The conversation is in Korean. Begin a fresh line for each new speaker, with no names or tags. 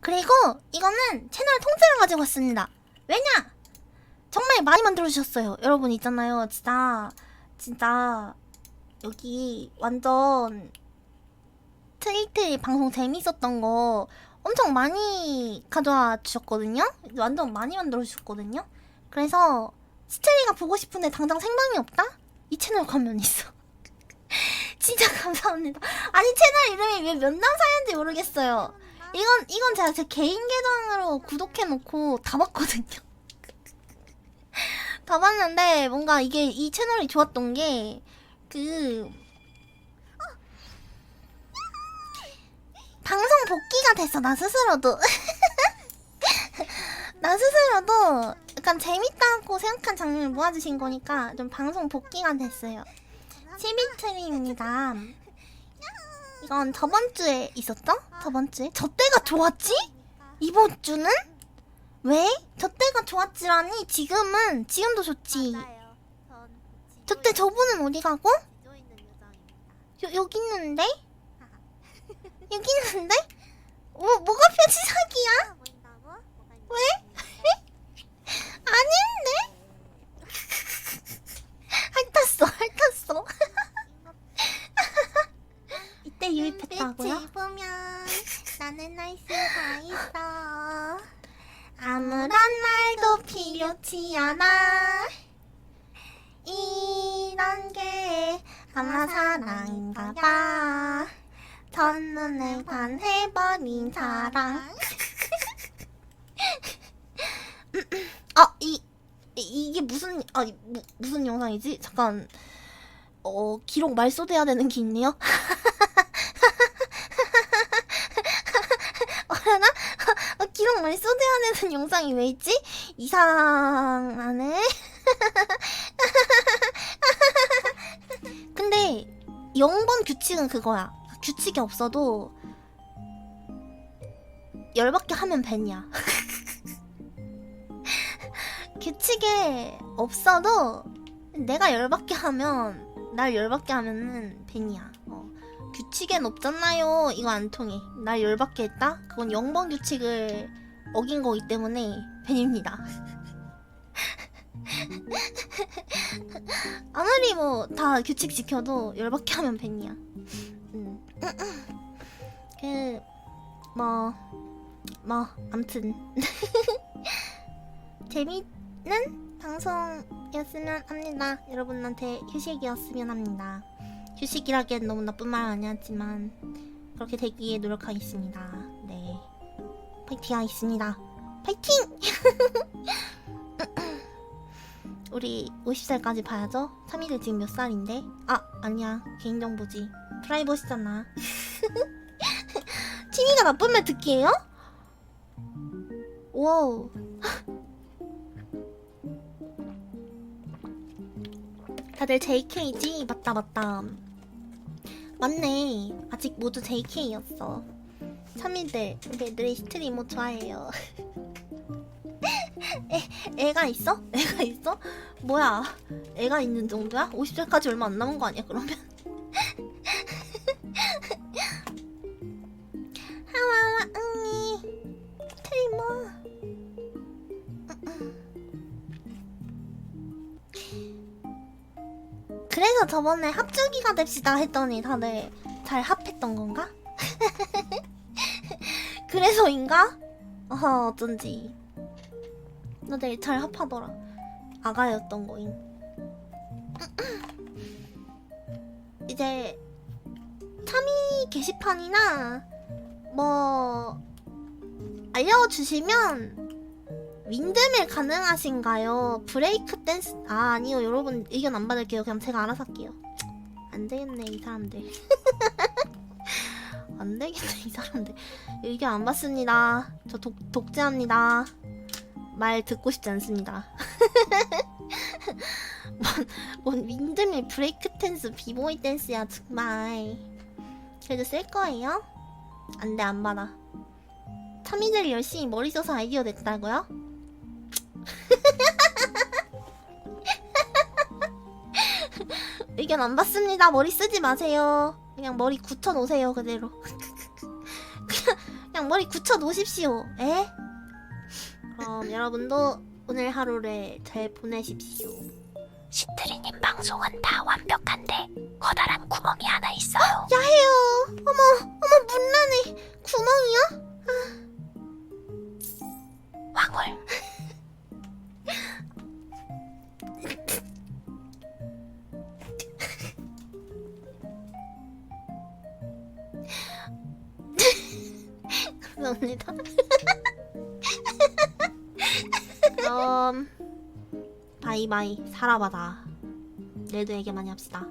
그리고 이거는 채널 통째로 가지고 왔습니다. 왜냐? 정말 많이 만들어주셨어요. 여러분 있잖아요. 진짜, 진짜, 여기 완전 트위트 방송 재밌었던 거 엄청 많이 가져와 주셨거든요? 완전 많이 만들어 주셨거든요? 그래서 스테리가 보고 싶은데 당장 생방이 없다? 이 채널 가면 있어. 진짜 감사합니다. 아니 채널 이름이 왜 면담 사연인지 모르겠어요. 이건 이건 제가 제 개인 계정으로 구독해놓고 다 봤거든요. 다 봤는데 뭔가 이게 이 채널이 좋았던 게그 방송 복귀가 됐어 나 스스로도 나 스스로도 약간 재밌다고 생각한 장면을 모아주신 거니까 좀 방송 복귀가 됐어요. 12트리입니다. 이건 저번 주에 있었죠? 저번 주에? 저 때가 좋았지? 이번 주는? 왜? 저 때가 좋았지라니 지금은 지금도 좋지.
전
저때 저분은 어디 가고? 여, 여기 있는데? 여기 있는데? 뭐, 뭐가 표지사기야? 왜? 아닌데? 핥았어, 핥았어. 이때 유입했다고요?
빛을 보면 나는 알 수가 있어.
아무런 말도 필요치 않아. 이런 게 아마 사랑인가 봐. 첫눈에 반해버린 사랑. 아, 이, 이- 이게 무슨, 아, 이- 무, 무슨 영상이지? 잠깐, 어, 기록 말소돼야 되는 게 있네요? 어라나? 어, 기록 말소돼야 되는 영상이 왜 있지? 이상하네? 근데, 0번 규칙은 그거야. 규칙이 없어도, 열받게 하면 벤이야. 규칙에 없어도 내가 열받게 하면 날 열받게 하면은 벤이야. 어. 규칙엔 없잖아요. 이거 안 통해. 날 열받게 했다? 그건 0번 규칙을 어긴 거기 때문에 벤입니다. 아무리 뭐 다 규칙 지켜도 열받게 하면 벤이야. 음. 그, 뭐, 뭐, 암튼. 재밌는 방송이었으면 합니다. 여러분한테 휴식이었으면 합니다. 휴식이라기엔 너무 나쁜 말 아니었지만 그렇게 되기에 노력하겠습니다. 네, 파이팅 하겠습니다. 파이팅! 우리 50살까지 봐야죠. 3일을 지금 몇 살인데? 아, 아니야. 개인정보지. 프라이버시잖아. 티미가 나쁜 말 듣기예요? 와우. 다들 JK지? 맞다 맞다 맞네 아직 모두 JK였어 3일들 우리 애들이 스트리머 좋아해요 애, 애가 있어? 애가 있어? 뭐야 애가 있는 정도야? 50살까지 얼마 안 남은 거 아니야 그러면? 하와와 응이 스트리머 그래서 저번에 합주기가 됩시다 했더니 다들 잘 합했던 건가? 그래서인가? 어허 어쩐지. 다들 잘 합하더라. 아가였던 거임. 이제 참이 게시판이나 뭐 알려주시면 윈드밀 가능하신가요? 브레이크 댄스 아 아니요. 여러분 의견 안 받을게요. 그냥 제가 알아서 할게요. 안 되겠네 이 사람들 의견 안 받습니다 저 독, 독재합니다 말 듣고 싶지 않습니다 뭔, 뭔 윈드밀 브레이크 댄스 비보이 댄스야 정말 그래도 쓸 거예요? 안 돼 안 받아 참이들이 열심히 머리 써서 아이디어 냈다고요? 의견 안 받습니다. 머리 쓰지 마세요. 그냥 머리 굳혀 놓으세요, 그대로. 머리 굳혀 놓으십시오. 에? 그럼 여러분도 오늘 하루를 잘 보내십시오.
시트리님 방송은 다 완벽한데 커다란 구멍이 하나 있어요.
감사합니다. 그럼 바이바이 살아봐다. 얘기 많이 합시다.